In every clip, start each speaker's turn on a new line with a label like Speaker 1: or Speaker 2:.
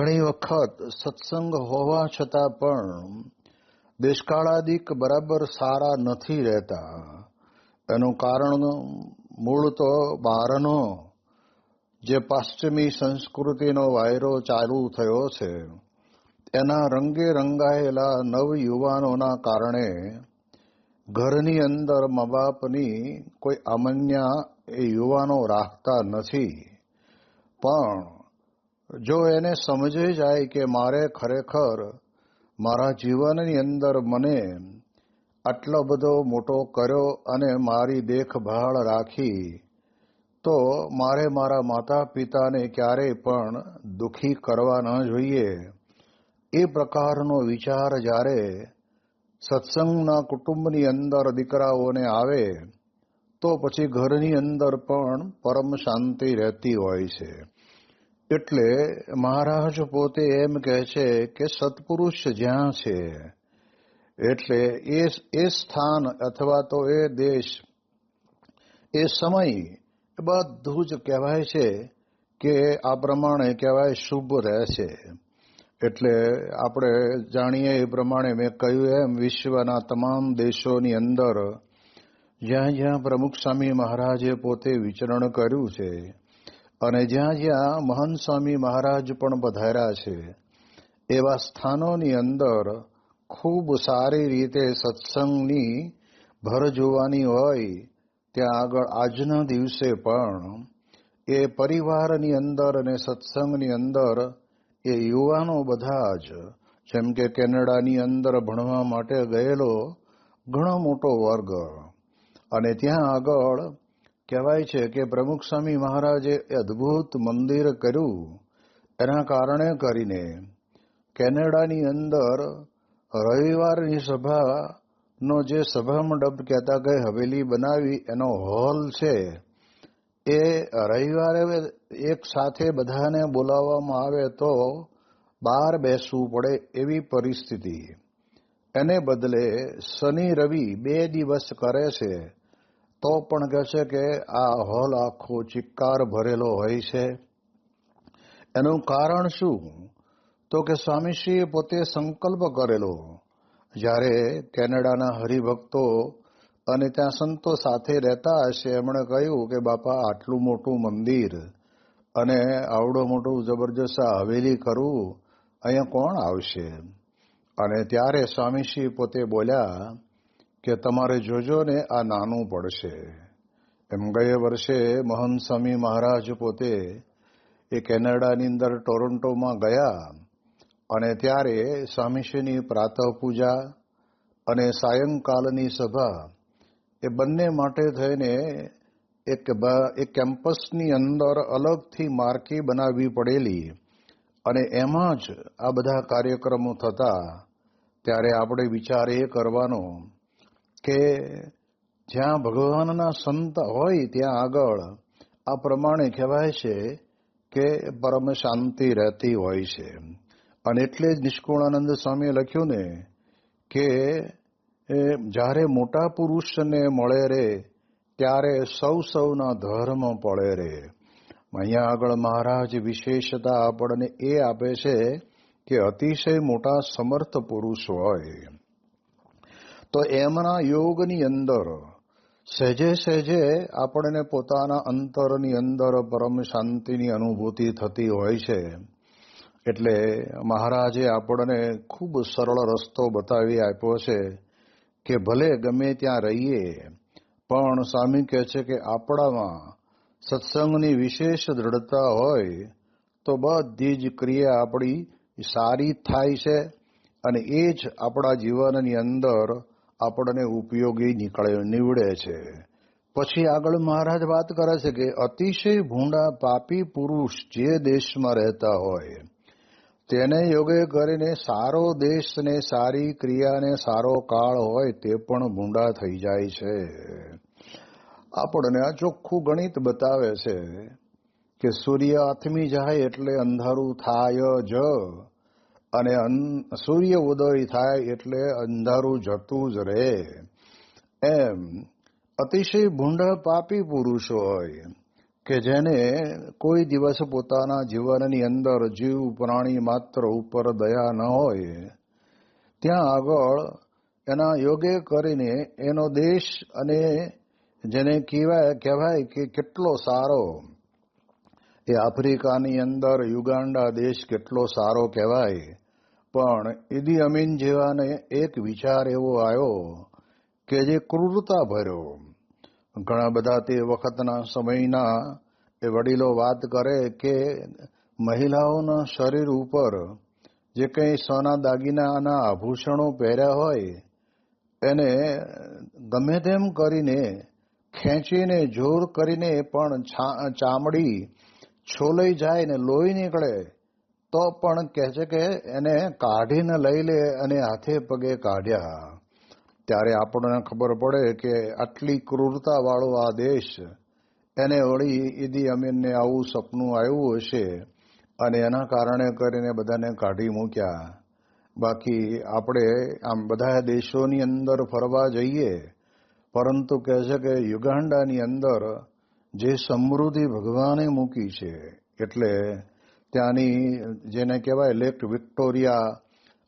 Speaker 1: ઘણી વખત સત્સંગ હોવા છતાં પણ દેશકાળાદિક બરાબર સારા નથી રહેતા. એનું કારણ મૂળ તો બહારનો જે પાશ્ચિમી સંસ્કૃતિનો વાયરો ચાલુ થયો છે, એના રંગે રંગાયેલા નવ યુવાનોના કારણે ઘરની અંદર મા બાપની કોઈ અમન્યા એ યુવાનો રાખતા નથી. પણ જો એને સમજે જાય કે મારે ખરેખર મારા જીવનની અંદર મને આટલો બધો મોટો કર્યો અને મારી દેખભાળ રાખી, તો મારે મારા માતા પિતાને ક્યારેય પણ દુઃખી કરવા ન જોઈએ. એ પ્રકારનો વિચાર જ્યારે સત્સંગના કુટુંબની અંદર દીકરાઓને આવે, તો પછી ઘરની અંદર પણ પરમ શાંતિ રહેતી હોય છે. એટલે મહારાજ પોતે એમ કહે છે કે સત્પુરુષ જ્યાં છે, એટલે એ એ સ્થાન અથવા તો એ દેશ, એ સમય બધું જ કહેવાય છે કે આ પ્રમાણે કહેવાય શુભ રહેશે એટલે આપણે જાણીએ એ પ્રમાણે મેં કહ્યું એમ વિશ્વના તમામ દેશોની અંદર જ્યાં જ્યાં પ્રમુખ સ્વામી મહારાજે પોતે વિચરણ કર્યું છે અને જ્યાં જ્યાં મહંત સ્વામી મહારાજ પણ પધાર્યા છે, એવા સ્થાનોની અંદર ખૂબ સારી રીતે સત્સંગની ભર જોવાની હોય, ત્યાં આગળ આજના દિવસે પણ એ પરિવારની અંદર અને સત્સંગની અંદર એ યુવાનો બધા જ, જેમ કે કેનેડાની અંદર ભણવા માટે ગયેલો ઘણો મોટો વર્ગ. અને ત્યાં આગળ કહેવાય છે કે પ્રમુખ સ્વામી મહારાજે અદ્ભુત મંદિર કર્યું. એના કારણે કરીને કેનેડાની અંદર રવિવારની સભાનો જે સભા મંડપ કહેતા કે હવેલી બનાવી એનો હોલ છે, એ રવિવારે એક સાથે બધાને બોલાવવામાં આવે તો બહાર બેસવું પડે એવી પરિસ્થિતિ. એને બદલે શનિ રવિ બે દિવસ કરે છે. તો પણ કહે છે કે આ હોલ આખો ચિક્કાર ભરેલો હોય છે. એનું કારણ શું? તો કે સ્વામીશ્રીએ પોતે સંકલ્પ કરેલો. જ્યારે કેનેડાના હરિભક્તો અને ત્યાં સંતો સાથે રહેતા હશે, એમણે કહ્યું કે બાપા, આટલું મોટું મંદિર અને આવડું મોટું જબરજસ્ત હવેલી કરવું અહીંયા કોણ આવશે? અને ત્યારે સ્વામીશ્રી પોતે બોલ્યા કે તમારે જોજો ને આ નાનું પડશે. એમ ગયા વર્ષે મોહન સ્વામી મહારાજ પોતે એ કેનેડાની અંદર ટોરોન્ટોમાં ગયા અને ત્યારે સ્વામીશ્રીની પ્રાતઃ પૂજા અને સાયંકાલની સભા એ બંને માટે થઈને એક એક કેમ્પસની અંદર અલગથી માર્કી બનાવવી પડેલી અને એમાં જ આ બધા કાર્યક્રમો થતા. ત્યારે આપણે વિચાર એ કરવાનો કે જ્યાં ભગવાનના સંત હોય ત્યાં આગળ આ પ્રમાણે કહેવાય છે કે પરમ શાંતિ રહેતી હોય છે. અને એટલે જ નિષ્કુળાનંદ સ્વામીએ લખ્યું ને કે જ્યારે મોટા પુરુષને મળે રે, ત્યારે સૌ સૌના ધર્મ પડે રે. અહીંયા આગળ મહારાજ વિશેષતા આપણને એ આપે છે કે અતિશય મોટા સમર્થ પુરુષ હોય. તો એમના યોગની અંદર સહેજે સહેજે આપણને પોતાના અંતરની અંદર પરમ શાંતિની અનુભૂતિ થતી હોય છે. એટલે મહારાજે આપણને ખૂબ સરળ રસ્તો બતાવી આપ્યો છે કે ભલે ગમે ત્યાં રહીએ, પણ સ્વામી કહે છે કે આપણામાં સત્સંગની વિશેષ દ્રઢતા હોય તો બધી જ ક્રિયા આપણી સારી થાય છે અને એ જ આપણા જીવનની અંદર આપણને ઉપયોગી નીકળે, નીવડે છે. પછી આગળ મહારાજ વાત કરે છે કે અતિશય ભૂંડા પાપી પુરુષ જે દેશમાં રહેતા હોય, તેને યોગે કરીને સારો દેશ ને સારી ક્રિયાને, સારો કાળ હોય તે પણ ભૂંડા થઈ જાય છે. આપણને આ ચોખ્ખું ગણિત બતાવે છે કે સૂર્ય આથમી જાય એટલે અંધારું થાય જ. અને સૂર્ય ઉદય થાય એટલે અંધારું જતું જ રહે. એમ, અતિશય ભૂંડળ પાપી પુરુષ હોય કે જેને કોઈ દિવસ પોતાના જીવનની અંદર જીવ પ્રાણી માત્ર ઉપર દયા ન હોય, ત્યાં આગળ એના યોગે કરીને એનો દેશ અને જેને કહેવાય કહેવાય કે કેટલો સારો, એ આફ્રિકાની અંદર યુગાન્ડા દેશ કેટલો સારો કહેવાય. પણ ઈદી અમીન જેવાને એક વિચાર એવો આવ્યો કે જે ક્રૂરતા ભર્યો. ઘણા બધા તે વખતના સમયના એ વડીલો વાત કરે કે મહિલાઓના શરીર ઉપર જે કંઈ સોના દાગીનાના આભૂષણો પહેર્યા હોય, એને ગમે તેમ કરીને ખેંચીને, જોર કરીને પણ ચામડી છોલાઈ જાય ને લોહી નીકળે તો પણ કહે છે કે એને કાઢીને લઈ લે અને હાથે પગે કાઢ્યા. ત્યારે આપણને ખબર પડે કે આટલી ક્રૂરતા વાળો આ દેશ, એને વળી ઈદી અમીનને આવું સપનું આવ્યું હશે અને એના કારણે કરીને બધાને કાઢી મૂક્યા. બાકી આપણે આમ બધા દેશોની અંદર ફરવા જઈએ, પરંતુ કહે છે કે યુગાન્ડાની અંદર જે સમૃદ્ધિ ભગવાને મૂકી છે, એટલે ત્યાંની, જેને કહેવાય લેક વિક્ટોરિયા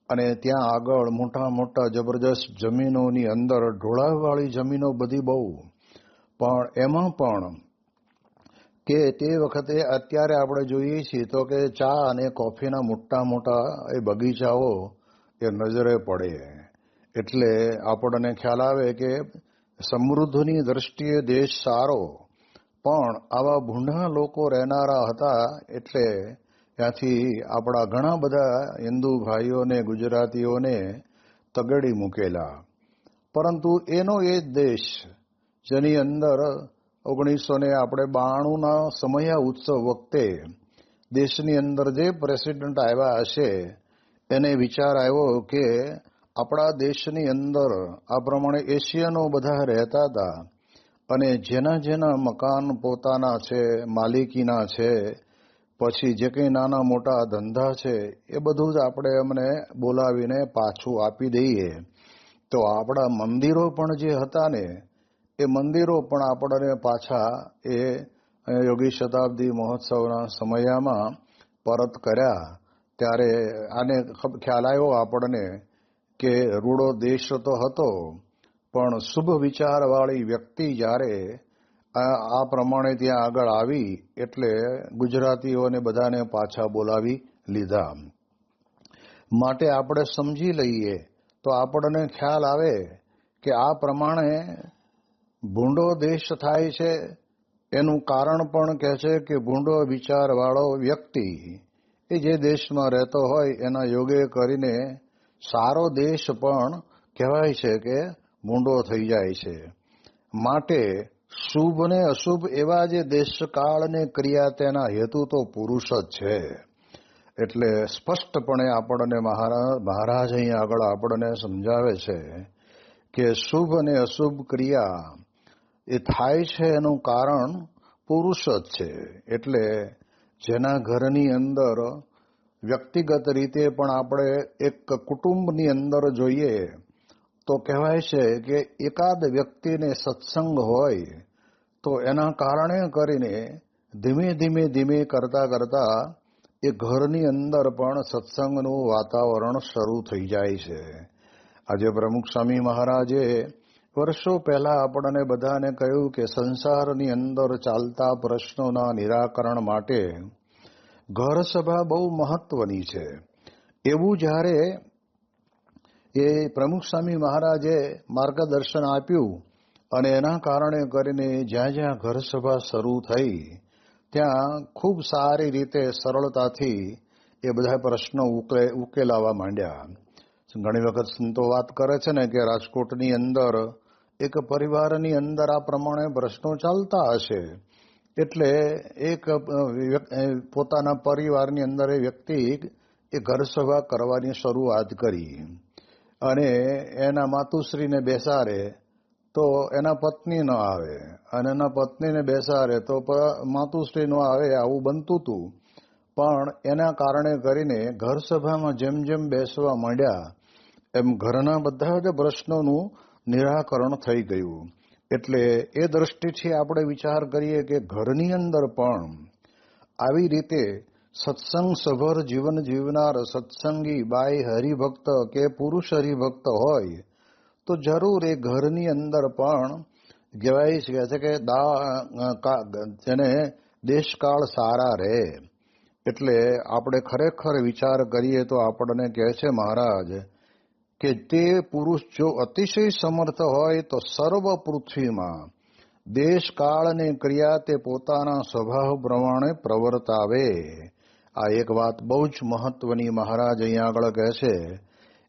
Speaker 1: અને ત્યાં આગળ મોટા મોટા જબરજસ્ત જમીનોની અંદર ઢોળાવવાળી જમીનો બધી બહુ. પણ એમાં પણ કે તે વખતે અત્યારે આપણે જોઈએ છીએ તો કે ચા અને કોફીના મોટા મોટા એ બગીચાઓ એ નજરે પડે. એટલે આપણને ખ્યાલ આવે કે સમૃદ્ધની દ્રષ્ટિએ દેશ સારો. પણ આવા ભૂંડા લોકો રહેનારા હતા એટલે ત્યાંથી આપણા ઘણા બધા હિન્દુ ભાઈઓને, ગુજરાતીઓને તગડી મૂકેલા. પરંતુ એનો એ જ દેશ, જેની અંદર ઓગણીસો ને આપણે બાણુંના સમયા ઉત્સવ વખતે દેશની અંદર જે પ્રેસિડન્ટ આવ્યા હશે, એને વિચાર આવ્યો કે આપણા દેશની અંદર આ પ્રમાણે એશિયનો બધા રહેતા હતા અને જેના જેના મકાન પોતાના છે, માલિકીના છે પછી જે કંઈ નાના મોટા ધંધા છે, એ બધું જ આપણે એમને બોલાવીને પાછું આપી દઈએ. તો આપણા મંદિરો પણ જે હતા ને, એ મંદિરો પણ આપણને પાછા એ યોગી શતાબ્દી મહોત્સવના સમયમાં પરત કર્યા. ત્યારે આને ખ્યાલ આવ્યો આપણને કે રૂડો દેશ તો હતો, પણ શુભ વિચારવાળી વ્યક્તિ જ્યારે આ પ્રમાણે ત્યાં આગળ આવી એટલે ગુજરાતીઓને બધાને પાછા બોલાવી લીધા. માટે આપણે સમજી લઈએ તો આપણને ખ્યાલ આવે કે આ પ્રમાણે ભૂંડો દેશ થાય છે. એનું કારણ પણ કહે છે કે ભૂંડો વિચારવાળો વ્યક્તિ એ જે દેશમાં રહેતો હોય એના યોગે કરીને સારો દેશ પણ કહેવાય છે કે ભૂંડો થઈ જાય છે. માટે શુભ ને અશુભ એવા જે દેશકાળ ને ક્રિયા તેના હેતુ તો પુરુષ જ છે. એટલે સ્પષ્ટપણે આપણને મહારાજ અહીં આગળ આપણને સમજાવે છે કે શુભ અને અશુભ ક્રિયા એ થાય છે એનું કારણ પુરુષ જ છે. એટલે જેના ઘરની અંદર વ્યક્તિગત રીતે પણ આપણે એક કુટુંબની અંદર જોઈએ તો કહેવાય છે કે એકાદ વ્યક્તિને સત્સંગ હોય, તો એના કારણે કરીને ધીમે ધીમે ધીમે કરતા કરતા એ ઘરની અંદર પણ સત્સંગનું વાતાવરણ શરૂ થઈ જાય છે. આજે પ્રમુખ સ્વામી મહારાજે વર્ષો પહેલા આપણને બધાને કહ્યું કે સંસારની અંદર ચાલતા પ્રશ્નોના નિરાકરણ માટે ઘર સભા બહુ મહત્વની છે. એવું જ્યારે એ પ્રમુખ સ્વામી મહારાજે માર્ગદર્શન આપ્યું અને એના કારણે કરીને જ્યાં જ્યાં ઘર સભા શરૂ થઈ, ત્યાં ખૂબ સારી રીતે સરળતાથી એ બધા પ્રશ્નો ઉકેલાવા માંડ્યા. ઘણી વખત સંતો વાત કરે છે ને કે રાજકોટની અંદર, એક પરિવારની અંદર આ પ્રમાણે પ્રશ્નો ચાલતા હશે. એટલે એક પોતાના પરિવારની અંદર એ વ્યક્તિ એ ઘર સભા કરવાની શરૂઆત કરી. અને એના માતુશ્રીને બેસાડે, તો એના પત્ની ન આવે. અને એના પત્નીને બેસાડે, તો માતુશ્રી ન આવે, આવું બનતું હતું પણ એના કારણે કરીને ઘર સભામાં જેમ જેમ બેસવા માંડ્યા, એમ ઘરના બધા જ પ્રશ્નોનું નિરાકરણ થઈ ગયું. એટલે એ દ્રષ્ટિથી આપણે વિચાર કરીએ કે ઘરની અંદર પણ આવી રીતે સત્સંગ સભર જીવન જીવનાર સત્સંગી બાઈ હરિભક્ત કે પુરુષ હરિભક્ત હોય, તો જરૂર એ ઘરની અંદર પણ કહેવાય છે કે દા જેને દેશકાળ સારા રહે. એટલે આપણે ખરેખર વિચાર કરીએ તો આપણને કહે છે મહારાજ કે તે પુરુષ જો અતિશય સમર્થ હોય તો સર્વ પૃથ્વીમાં દેશકાળની કાળ ક્રિયા તે પોતાના સ્વભાવ પ્રમાણે પ્રવર્તાવે. આ એક વાત બહુ જ મહત્વની મહારાજ અહીંયા આગળ કહે છે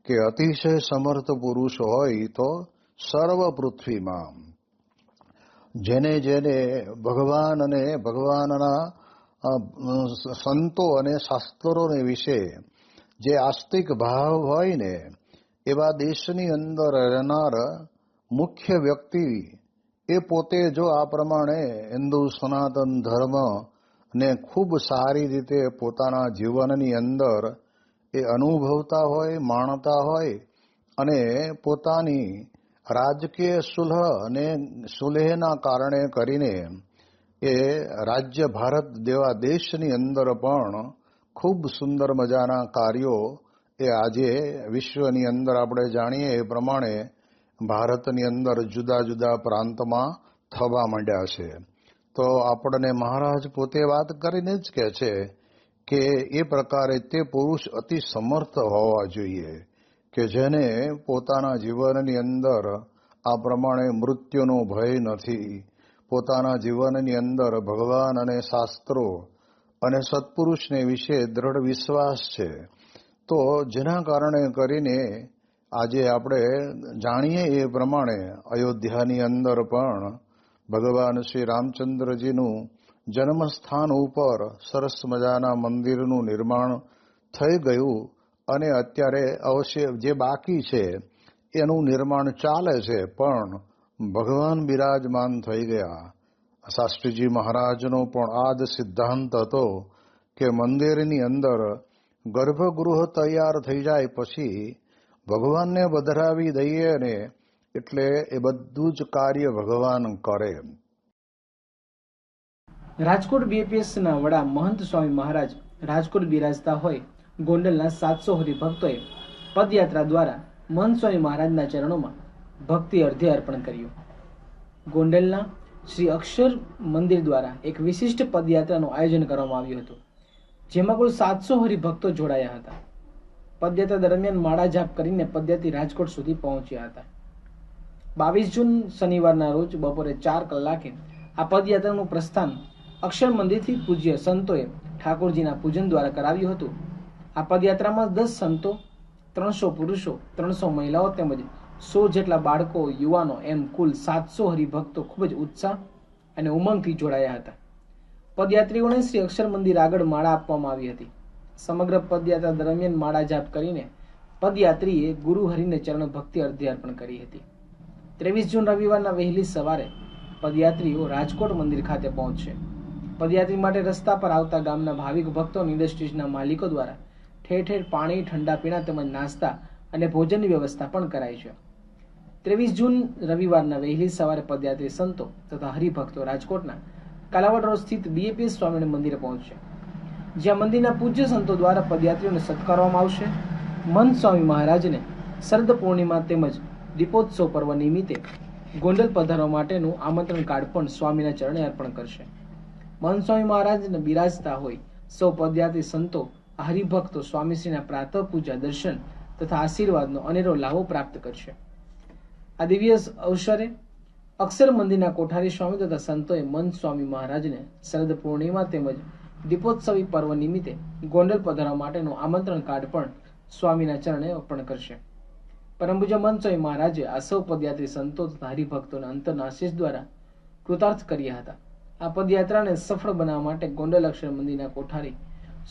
Speaker 1: કે અતિશય સમર્થ પુરુષ હોય તો સર્વ પૃથ્વીમાં જેને જેને ભગવાન અને ભગવાનના સંતો અને શાસ્ત્રોને વિશે જે આસ્તિક ભાવ હોય ને, એવા દેશની અંદર રહેનાર મુખ્ય વ્યક્તિ એ પોતે જો આ પ્રમાણે હિન્દુ સનાતન ધર્મ ને ખૂબ સારી રીતે પોતાના જીવનની અંદર એ અનુભવતા હોય, માણતા હોય અને પોતાની રાજકીય સુલહ અને સુલેહના કારણે કરીને એ રાજ્ય ભારત દેવા દેશની અંદર પણ ખૂબ સુંદર મજાના કાર્યો એ આજે વિશ્વની અંદર આપણે જાણીએ એ પ્રમાણે ભારતની અંદર જુદા જુદા પ્રાંતમાં થવા માંડ્યા છે. તો આપણને મહારાજ પોતે વાત કરીને જ કહે છે કે એ પ્રકારે તે પુરુષ અતિ સમર્થ હોવા જોઈએ કે જેને પોતાના જીવનની અંદર આ પ્રમાણે મૃત્યુનો ભય નથી. પોતાના જીવનની અંદર ભગવાન અને શાસ્ત્રો અને સત્પુરુષને વિશે દ્રઢ વિશ્વાસ છે. તો જેના કારણે કરીને આજે આપણે જાણીએ એ પ્રમાણે અયોધ્યાની અંદર પણ ભગવાન શ્રી રામચંદ્રજીનું જન્મસ્થાન ઉપર સરસ મજાના મંદિરનું નિર્માણ થઈ ગયું અને અત્યારે અવશ્ય જે બાકી છે, એનું નિર્માણ ચાલે છે, પણ ભગવાન બિરાજમાન થઈ ગયા. શાસ્ત્રીજી મહારાજનો પણ આ જ સિદ્ધાંત હતો કે મંદિરની અંદર ગર્ભગૃહ તૈયાર થઈ જાય પછી ભગવાનને બધરાવી દઈએ ને એટલે એ બધું જ કાર્ય ભગવાન કરે
Speaker 2: રાજકોટ બીએપીએસના વડા મહંત સ્વામી મહારાજ રાજકોટ બિરાજતા હોય ગોંડલના સાતસો હરિભક્તોએ પદયાત્રા દ્વારા મહંત સ્વામી મહારાજના ચરણોમાં ભક્તિ અર્ધે અર્પણ કર્યું. ગોંડલના શ્રી અક્ષર મંદિર દ્વારા એક વિશિષ્ટ પદયાત્રાનું આયોજન કરવામાં આવ્યું હતું, જેમાં કુલ સાતસો હરિભક્તો જોડાયા હતા. પદયાત્રા દરમિયાન માળા જાપ કરીને પદયાત્રી રાજકોટ સુધી પહોંચ્યા હતા. બાવીસ જૂન શનિવારના રોજ બપોરે ચાર કલાકે આ પદયાત્રાનું પ્રસ્થાન અક્ષર મંદિરથી પૂજ્ય સંતોએ ઠાકોરજીના પૂજન દ્વારા કરાવ્યું હતું. આ પદયાત્રામાં દસ સંતો, ત્રણસો પુરુષો, ત્રણસો મહિલાઓ તેમજ સો જેટલા બાળકો, યુવાનો એમ કુલ સાતસો હરિભક્તો ખૂબ જ ઉત્સાહ અને ઉમંગથી જોડાયા હતા. પદયાત્રીઓને શ્રી અક્ષર મંદિર આગળ માળા આપવામાં આવી હતી. સમગ્ર પદયાત્રા દરમિયાન માળા જાપ કરીને પદયાત્રીએ ગુરુ હરિને ચરણ ભક્તિ અર્ધ્ય અર્પણ કરી હતી. ત્રેવીસ જૂન રવિવારના વહેલી સવારે પદયાત્રીઓ રાજકોટ મંદિર ખાતે પહોંચશે. પદયાત્રી માટે રસ્તા પર આવતા ગામના ભાવિક ભક્તો ઇન્ડસ્ટ્રીઝના માલિકો દ્વારા ઠેર ઠેર પાણી, ઠંડા પીણા તેમજ નાસ્તા અને ભોજનની વ્યવસ્થા પણ કરાઈ છે. ત્રેવીસ જૂન રવિવારના વહેલી સવારે પદયાત્રી સંતો તથા હરિભક્તો રાજકોટના કાલાવડ રોડ સ્થિત બીએપી સ્વામિનારાયણ મંદિરે પહોંચશે. જ્યાં મંદિરના પૂજ્ય સંતો દ્વારા પદયાત્રીઓને સત્કારવામાં આવશે. મન સ્વામી મહારાજને શરદ પૂર્ણિમા તેમજ દીપોત્સવ પર્વ નિમિત્તે ગોંડલ પધારવા માટેનું આમંત્રણ કાર્ડ પણ સ્વામીના ચરણે અર્પણ કરશે. મહંત સ્વામી મહારાજને બિરાજતા હોય સૌ પદયાત્રી સંતો, હરિભક્તો સ્વામીશ્રીના પ્રાતઃ પૂજા દર્શન તથા આશીર્વાદનો અનેરો લાભો પ્રાપ્ત કરશે. આ દિવ્ય અવસરે અક્ષર મંદિરના કોઠારી સ્વામી તથા સંતોએ મન સ્વામી મહારાજને શરદ પૂર્ણિમા તેમજ દીપોત્સવી પર્વ નિમિત્તે ગોંડલ પધારવા માટેનું આમંત્રણ કાર્ડ પણ સ્વામીના ચરણે અર્પણ કરશે. પરમ પૂજ્ય મહારાજે આ સૌ પદયાત્રી સંતો ધારી ભક્તોના અંતરના દ્વારા કૃતાર્થ કર્યા હતા. આ પદયાત્રાને સફળ બનાવવા માટે ગોંડલ અક્ષર મંદિરના કોઠારી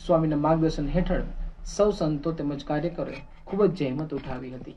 Speaker 2: સ્વામીના માર્ગદર્શન હેઠળ સૌ સંતો તેમજ કાર્યકરોએ ખૂબ જ જહેમત ઉઠાવી હતી.